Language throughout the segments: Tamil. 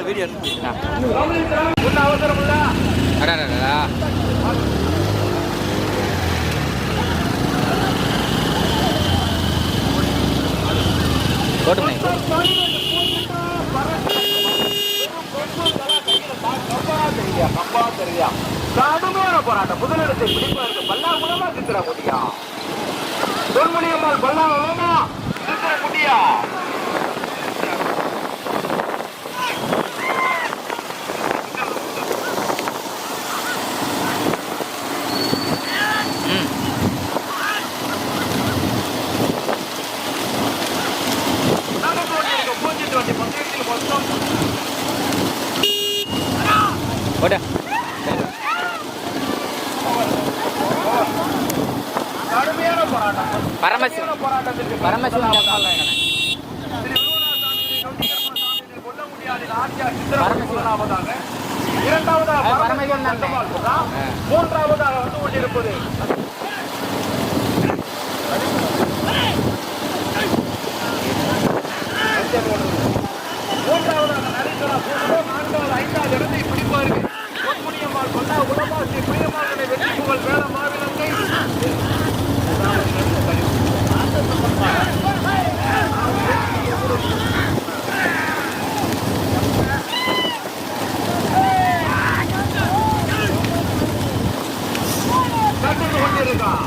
நாலு வீடியோ எடுத்து போட்டுமே கடுமையான போராட்டம் முதலிடத்தை பிடிப்பதற்கு பல்லா மூலமா சித்திர முடியா தொன்மணியம்மாள் பல்லா மூலமா சித்திர முடியா ம் நடந்து கொண்டிருக்கும் பூஞ்சிட்டு வண்டி பந்தயத்தில் மொத்தம் போட கடுமையான போராட்டம் பரமசிவன் போராட்டத்திற்கு பரமசிவன் ஜப்பான்ல திரு விருவநாசாமி, நொண்டியம்மசாமி, கொல்ல முடியாத ஆட்சியார் சித்திரவதை முதலாவதாக இரண்டாவதாக ஆ, பரமசிவன் பரமசிவன் தான். நந்தமால் புறா. ஆ. மூன்றாவதாக வந்து கொண்டிருப்பது மூன்றாவதாக நரேந்திரா பூர்வோ, நான்காவது ஐந்தாவது இடத்தை பிடிப்பார்கள் பொன்முனியம்மாள் கொண்டா உலமாசி பிரியமாளனை வெற்றி புகழ் வேள மாவிலங்கை கட்டுண்டு கொண்டிருக்கான்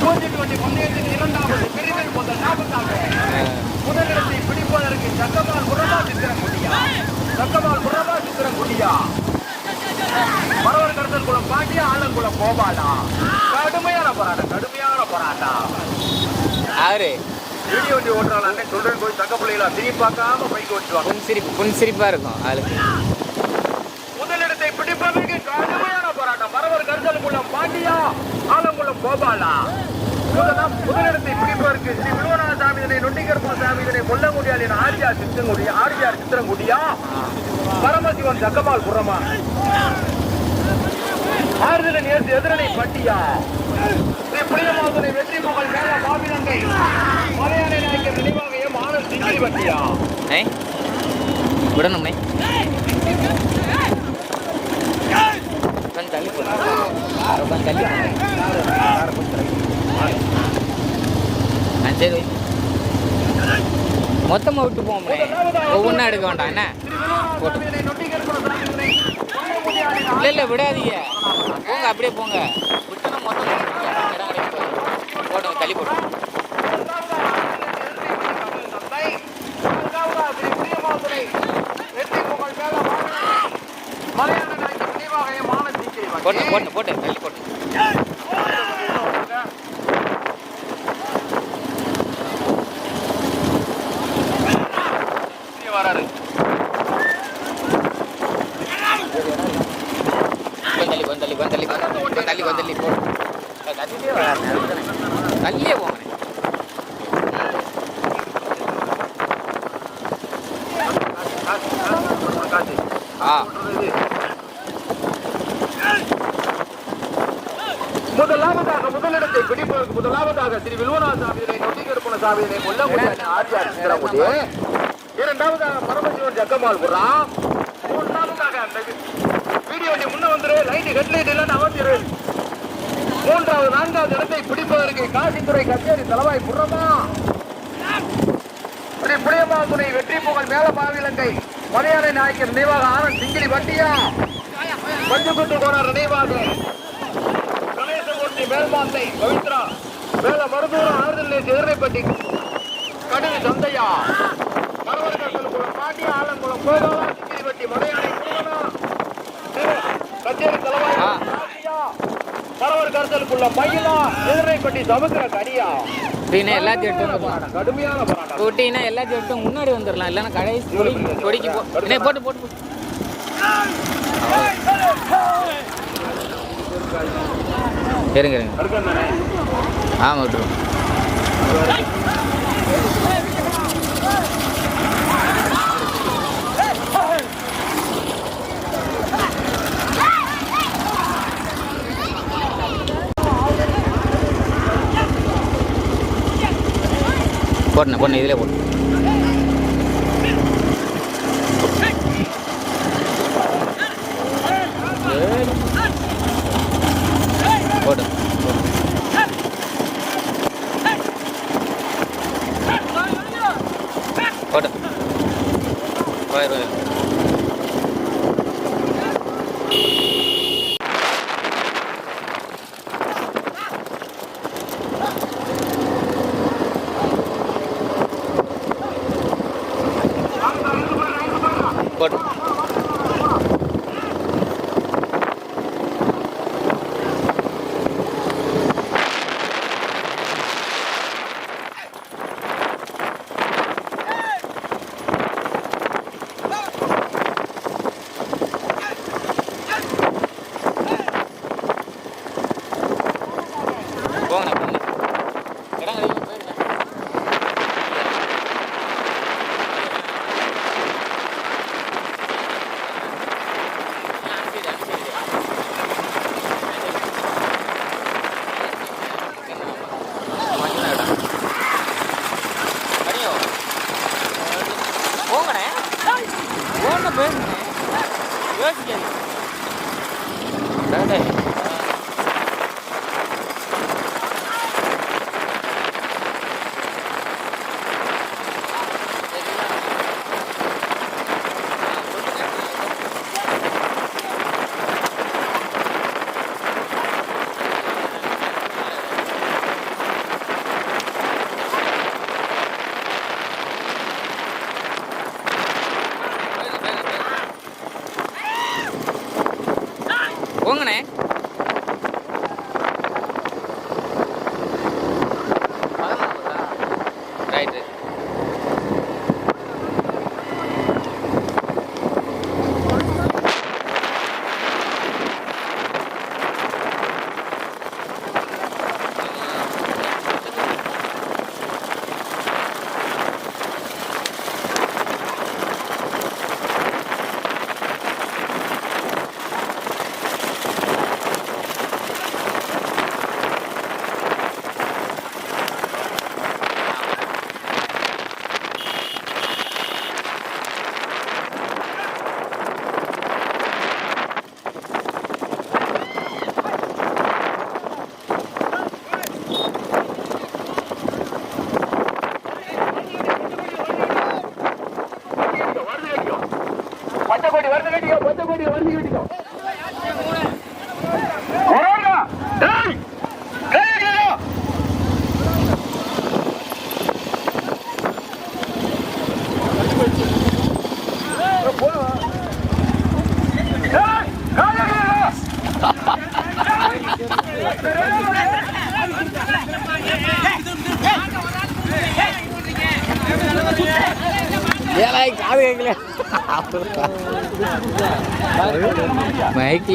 பூஜ்ஜியம் வண்டி பந்தயத்தின் இரண்டாவது பிரிவில் முதல் நாற்பதாக முதலிடத்தை பிடிப்பதற்கு சக்கமால் புறமா சித்திரம் குடியா சக்கமால் புறமா சித்திரம் குடியா மரவர் கருத்தல் குளம் பாண்டியா கோபாலா. கடுமையான போராட்டம் கடுமையான போராட்டம். ஆறு வீடியோ வண்டி ஓட்டுறாள் அண்ணன் சொல்றேன் போய் தங்க பிள்ளைகளா திரும்பி பார்க்காம பைக் ஓட்டுவாங்க புன் சிரிப்பு புன் சிரிப்பாக இருக்கும் ஆளுக்கு. முதலிடத்தை பிடிப்பதற்கு கடுமையான போராட்டம். மரவர் கருத்தல் குளம் பாண்டியா ஆலங்குளம் கோபாலா. முதலாம் முதலிடத்தை பிடிப்பதற்கு ஸ்ரீ விழுவநாத சாமிதனை நொண்டிகர்மா சாமிதனை கொல்லங்குடியாளின் ஆரியார் சித்தங்குடி ஆரியார் சித்திரங்குடியா? பரமசிவன் ஜக்கமால் புறமா? ஆறுதலை நேர்த்து எதிரணை பட்டியா? ஸ்ரீ வெற்றி புகழ் மேல மாவிலங்கை மலையாள நாயக்கர் நினைவாக எம் ஆனந்த் சிங்கிரி பட்டியா ஏ கொஞ்சம் தள்ளி சரி. மொத்தமாக விட்டு போவோம்னே ஒவ்வொன்றா எடுக்க வேண்டாம் என்ன? போட்டு. இல்லை இல்லை விடாதீங்க. போங்க அப்படியே போங்க. விட்டோன்னா மொத்தம் போட்டுங்க தள்ளி போட்டு. போட்டு போட்டு போட்டு தள்ளி போட்டு வராரு கொஞ்சம் தள்ளி கொஞ்சம் தள்ளி கொஞ்சம் தள்ளி கொஞ்சம் தள்ளி கொஞ்சம் தள்ளி போட்டு தள்ளியே வராது அதுதானே. தள்ளியே போங்க ஆ முதலாவதாக முதலிடத்தை பிடிப்பதற்கு முதலாவதாக ஸ்ரீ வில்வநாத சாமியினை நொட்டிகருப்பண சாமியினை முல்லமுடியான ஆர்ஜிஆர் சித்திரமுடி இரண்டாவதாக பரமசிவன் ஜக்கமால் புறா மூன்றாவதாக வீடியோ நீ முன்ன வந்துரு. லைட் ஹெட்லைட் இல்லைன்னு அவந்திரு மூன்றாவது நான்காவது இடத்தை பிடிப்பதற்கு காசித்துறை கச்சேரி தலவாய் புறமா. ஸ்ரீ புளியமாதுரை வெற்றி புகழ் மேல மாவிலங்கை மலையாள நாயக்கர் நினைவாக ஆனந்த் சிங்கிரி வண்டியா மஞ்சுக்குட்டு கோணர் நினைவாக. மேல்மாந்தை பவித்ரா. மேல மருதூரம் ஆறுதல் எதிரைப்பட்டி கடுகு சந்தையா. மரவர்கள் குளம் பாண்டி ஆலங்குளம் கோயிலா சிங்கிரிப்பட்டி மலையாளை கச்சேரி தலைவாய் ஆ. மரவர் கருத்தலுக்குள்ள மயிலா எதிரைப்பட்டி சமுத்திர கனியா. அப்படின்னா எல்லாத்தையும் எடுத்து கடுமையான போராட்டம். போட்டிங்கன்னா எல்லாத்தையும் எடுத்து முன்னாடி வந்துடலாம் இல்லைன்னா கடைசி கொடி கொடிக்கு போ. போட்டு போட்டு போட்டு. இருங்க இருங்க. ஆமாம் விட்டுருவோம் போடணும் போடணும் இதிலே போடணும் போங்கண்ணே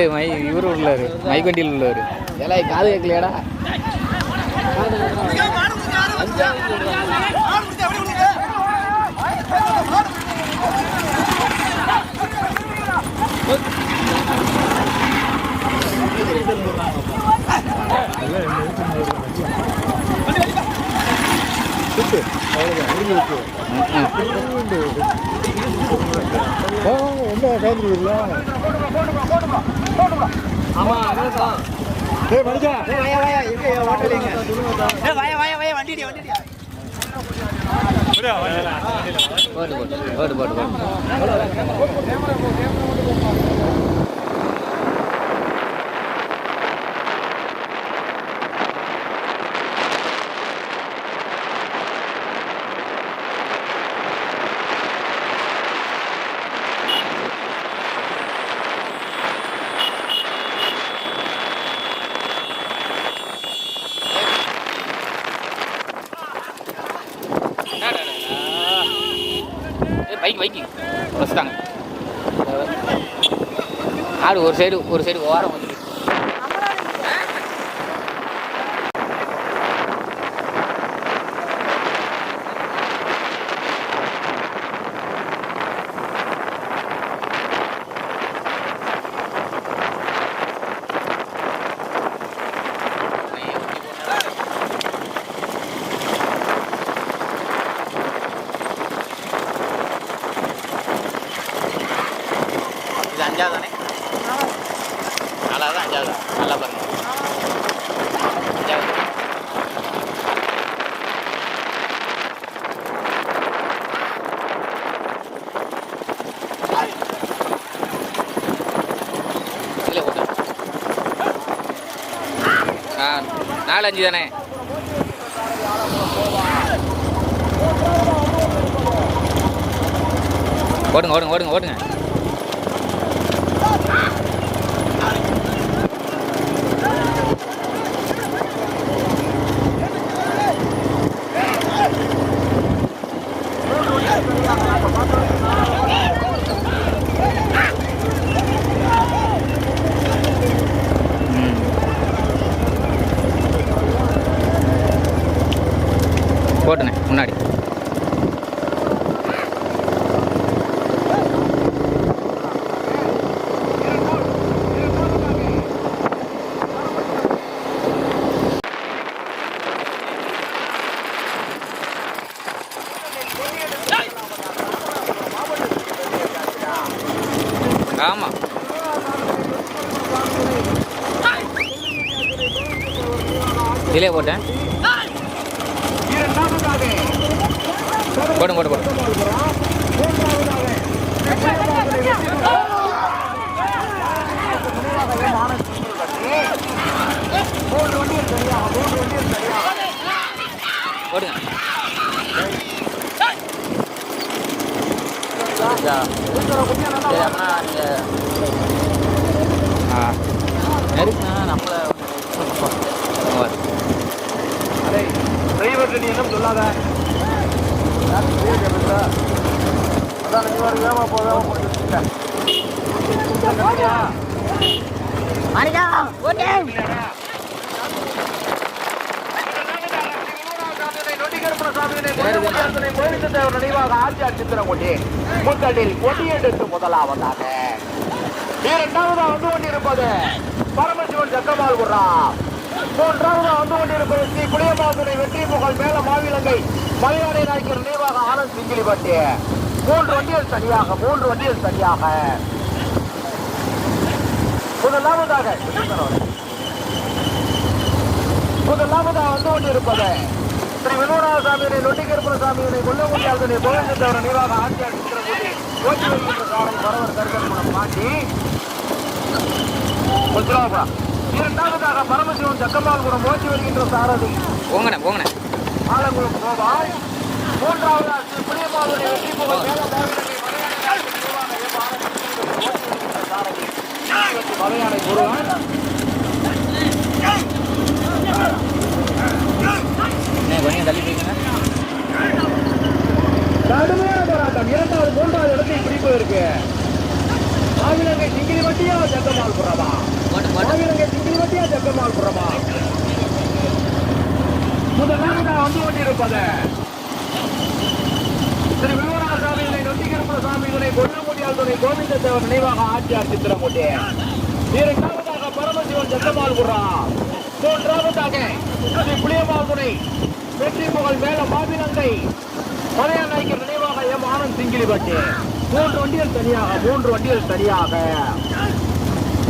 மைக்கில் மை இவர் உள்ளார் மைக் வண்டியில் உள்ளார். ஏழாய் காது கேட்கலையாடா? போட்டு போட்டு போட்டு போட்டு போட்டு பைக் பைக்கு வச்சுட்டாங்க ஆடு ஒரு சைடு ஒரு சைடு ஓரம் வந்து நாலு அஞ்சு தானே. ஓடுங்க ஓடுங்க ஓடுங்க ஓடுங்க. போட்டுனே முன்னாடி ஆமாம் இதிலே போட்டேன் இரண்டாவதாக போடும் போடு போடு மூன்று வண்டிகள் சரியாக மூன்று வண்டிகள் சரியாக போடுங்க ஆ. நெருக்குண்ணா நம்மளை அடே டிரைவர் நீ என்ன சொல்லாத? அதான் நீ வர வேகமா போ வேகமா போட்டு மாணிக்கா ஓட்டே நினைவாக ஆட்சியார் சித்திரங்குடி முத்தடில் கொடியெடுத்து முதலாவதாக. இரண்டாவதா வந்து கொண்டிருப்பது பரமசிவன் சக்கமால் குர்ரா மூன்றாவதா வந்து கொண்டிருப்பது ஸ்ரீ புளியமாசுரை வெற்றி புகழ் மேல மாவிலங்கை மலையாளை நாய்க்கர் நினைவாக ஆனந்த் சிங்கிலிப்பட்டி மூன்று வண்டிகள் சரியாக மூன்று வண்டிகள் சரியாக முதலாவதாக முதலாவதாக வந்து கொண்டிருப்பது ஸ்ரீ வினோராஜ சாமியினை நொட்டிகருப்பன சாமியினை சித்திரகுடி ஓட்டி வருகின்ற காலம் பரவர் கருகற்புணம் பாண்டி முதலாவதா இரண்டாவதாக பரமசிவன் சக்கமால்புரம் ஓட்டி வருகின்ற சாரதி. போங்கண்ணே போங்கண்ணே. ஆலங்குளம் கோபால். மூன்றாவதாக ஸ்ரீ புளியமாவுடைய வெற்றி புகழ் மலையாளை மலையாளை முருகன் என்ன கொஞ்சம் தள்ளி போய்க்கங்க கடுமையான போராட்டம். இரண்டாவது மூன்றாவது இடத்தை பிடிப்பதற்கு மாவிலங்கை சிங்கிலி வட்டியா ஜக்கமால் புறமா? மாவிலங்கை சிங்கிலி வட்டியா ஜக்கமால் புறமா? முதலாவதாக வந்து கொண்டிருப்பது. திரு விவரா சாமியினை நொட்டிகருப்புல சாமியினை கொல்லமுடியால் துணை கோவிந்த தேவர் நினைவாக ஆட்சியார் சித்திரமுடி இரண்டாவதாக பரமசிவன் ஜக்கமால் புறா. மூன்றாவதாக புளியமால் துணை வெற்றி புகழ் மேல மாவிலங்கை மலையா நாய்க்கர் நினைவாக எம். ஆனந்த் சிங்கிலிப்பட்டி மூன்று வண்டிகள் தனியாக மூன்று வண்டிகள் தனியாக.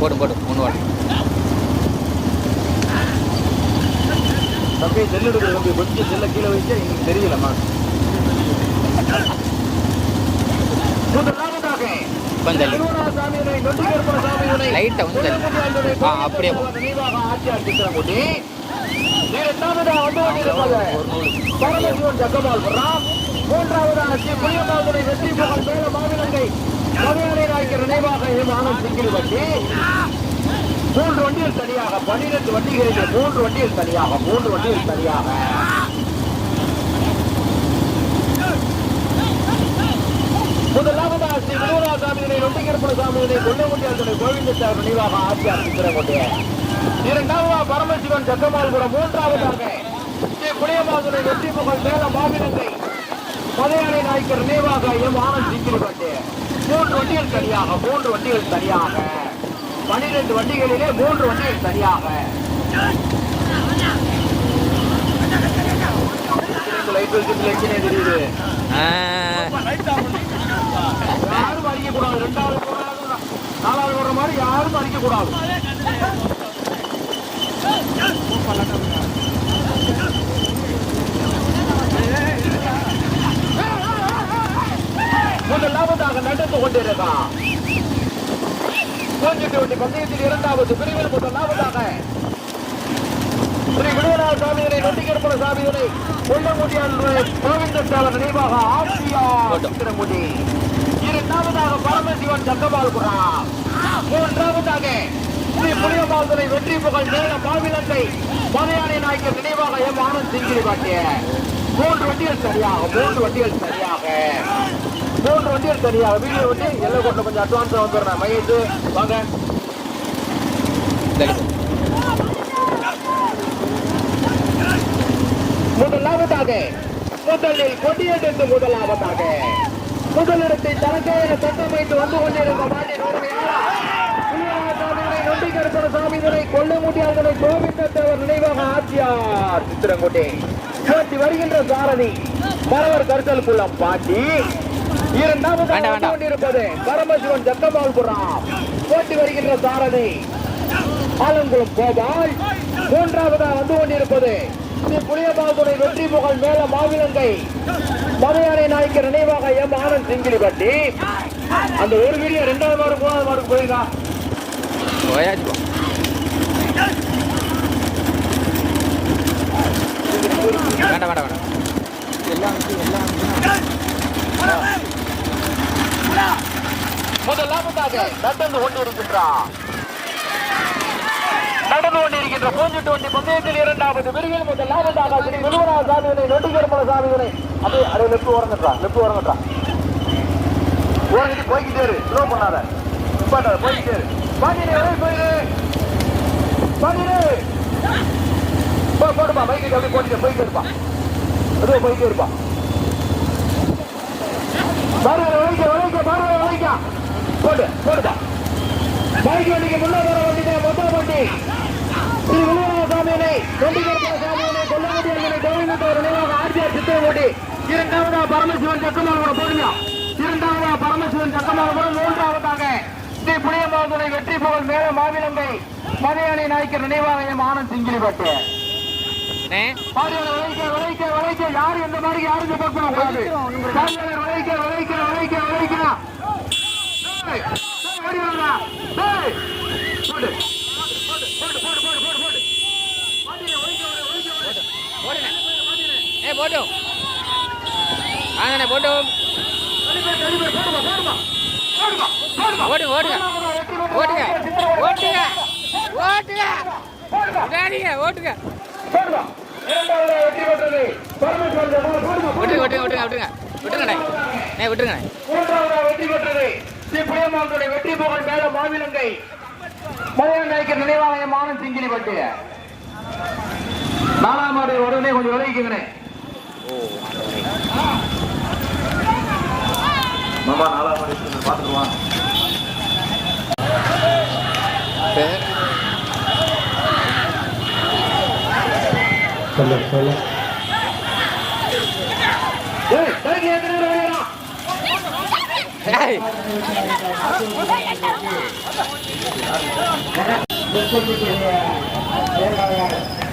போடும் போடும் மூணு வாரம் தம்பி செல் எடுக்கிற தம்பி கொஞ்சம் செல்ல கீழே வச்சு எனக்கு தெரியலம்மா. முதலாவதாக கொஞ்சம் லைட்டா வந்து அப்படியே ஆட்சியார் சித்திரங்குடி இரண்டாவதாக வந்து கொண்டிருப்பது பரமசிவன் ஜக்கமால் ராம் மூன்றாவதாக ஸ்ரீ புளியமாவுடைய வெற்றி மேல நினைவாக எம் ஆனந்த் சிங்கிலிப்பட்டி மூன்று வண்டிகள் தனியாக பன்னிரண்டு வண்டிகளிலே மூன்று வண்டிகள் தனியாக மூன்று வண்டிகள் தனியாக. முதலாவதாக ஸ்ரீ வினோதா சாமியினை சாமியினை கொல்லமுடியாதனை கோவிந்தத்தார் நினைவாக ஆட்சியார் சித்திரமுடி இரண்டாவதாக பரமசிவன் சக்கமால்புரம் மூன்றாவதாக ஸ்ரீ புளியமாதுனை வெற்றி புகழ் மேல மாவிலங்கை மலையாளை நாய்க்கர் நினைவாக எம். ஆனந்த் சிங்கிரிப்பட்டு மூன்று வண்டிகள் தனியாக மூன்று வண்டிகள் தனியாக. பனிரெண்டு வண்டிகளிலே மூன்று வண்டிகள் தனியாக. தெரியுது? யாரும் அடிக்க கூடாது ரெண்டாவது நாலாவது மாதிரி யாரும் அடிக்க கூடாது முதலாவதாக நடந்து கொண்டிருக்கான் பந்தயத்தில் இரண்டாவது பிரிவில் முதலாவதாக ஸ்ரீ விடுவர இருப்பன சாமிகளை கொல்லமுடியால் கோவிந்தத்தேவர் நினைவாக ஆசியா இரண்டாவதாக பரமசிவன் சக்கபால்புரா மூன்றாவதாக ஸ்ரீ புளியமாதுரை வெற்றி புகழ் நேர மாவிலத்தை மலையாளி நாய்க்கு நினைவாக எம் ஆனந்த் சிங்கிரி காட்டிய. மூன்று வண்டிகள் சரியாக மூன்று வண்டிகள் சரியாக. மூன்று வண்டிகள் சரியாக. வீடியோ வண்டி எல்லாம் கொண்டு கொஞ்சம் அட்வான்ஸாக வந்துடுறேன் மகேஷ் வாங்க. முதலாவதாக முதலில் கொடியெடுத்து முதலாவதாக. முதலிடத்தை தனக்கென சட்டமைத்து வந்து கொண்டிருந்த மாட்டின் உரிமையாளர் கருப்பண சாமிகளை கொல்ல முடியாதனை கோவிந்தத்தேவர் நினைவாக ஆட்சியார் சித்திரங்குடி போட்டி வருகின்ற சாரதி மரவர் கருத்தல் குளம் பாட்டி. இரண்டாவது. கொண்டிருப்பது பரமசிவன் ஜக்கமால்புரம் போட்டி வருகின்ற சாரதி ஆலங்குளம் கோபால். மூன்றாவதாக வந்து கொண்டிருப்பது ஸ்ரீ புளியபாதுரை வெற்றி புகழ் மேல மாவிலங்கை. மதையானை நாய்க்கு நினைவாக எம் ஆனந்த் சிங்கிலிப்பட்டி அந்த ஒரு வீடியோ ரெண்டாவது மாடு மூணாவது மாடுக்கு போயிருக்கா? போயாச்சு போ வேண்டாம் வேண்டாம் வேண்டாம் எல்லாம் எல்லாம் முதலாவதாக நடந்து கொண்டிருக்கின்றார் நடந்து கொண்டிருக்கின்ற பூஞ்சிட்டு வண்டி பந்தயத்தில் இரண்டாவது பிரிவில் முதலாவதாக ஸ்ரீ விழுவரா சாமிகளை நொண்டிகரமல சாமியினை. அது அது லெப்ட் ஓரங்கட்டா லெப்ட் ஓரங்கட்டா உறங்கிட்டு போய்கிட்டே இரு ஸ்லோ பண்ணாத. போய்கிட்டே இரு. பாண்டியனே வெளியே போயிரு பாண்டியனே போ போடுப்பா பைக்கிட்டு அப்படியே போட்டுட்டு போயிட்டே இருப்பா அதுவும் போயிட்டே இருப்பா பாருங்க விளைக்க விளைக்க பாருங்க விளைக்க போடு போடுப்பா. பைக் வண்டிக்கு முன்னாடி வர வண்டிங்க மொத்த வண்டி ஸ்ரீ விழுவரா சாமியினை நொண்டிகரமல சாமியினை கொல்லமுடி அண்ணனை கோவிந்தத்தோர் நினைவாக ஆர்ஜிஆர் சித்திரமுடி இரண்டாவதா பரமசிவன் சக்கமானோட போடுங்க இரண்டாவதா பரமசிவன் சக்கமானோட மூன்றாவதாக ஸ்ரீ புளியமாதுரை வெற்றி புகழ் மேல மாவிலங்கை மதையானை நாய்க்கு நினைவாக எம் ஆனந்த் சிங்கிலிப்பட்டு விளைக்க விளைக்க விளைக்க யாரு எந்த மாதிரி யாரும் சப்போர்ட் பண்ண கூடாது பாருங்க விளைக்க விளைக்க விளைக்க விளைக்கலாம் போட்டும் போட்டும் போடுமா, போடுமா. ஓடுங்க ஓடுங்க. ஓட்டுங்க ஓட்டுங்க ஓட்டுங்க விடாதீங்க ஓட்டுங்க விட்டுருங்க. விட்டுருங்க விட்டுருங்க விட்டுருங்க விட்டுருங்கண்ணே ஏ விட்டுருங்கண்ணே மூன்றாவதாக வெற்றி பெற்றது ஸ்ரீ புளியமாவுடைய வெற்றி புகழ் மேல மாவிலங்கை மலையாள நாயக்கர் நினைவாலய மானம் சிங்கிலி பட்டு நாலாம் ஆடு உடனே கொஞ்சம் விளைவிக்குங்கண்ணே மாமா நாலாம் ஆடு பார்த்துக்குவான் சரி ஏய் கைக்கு எத்தனை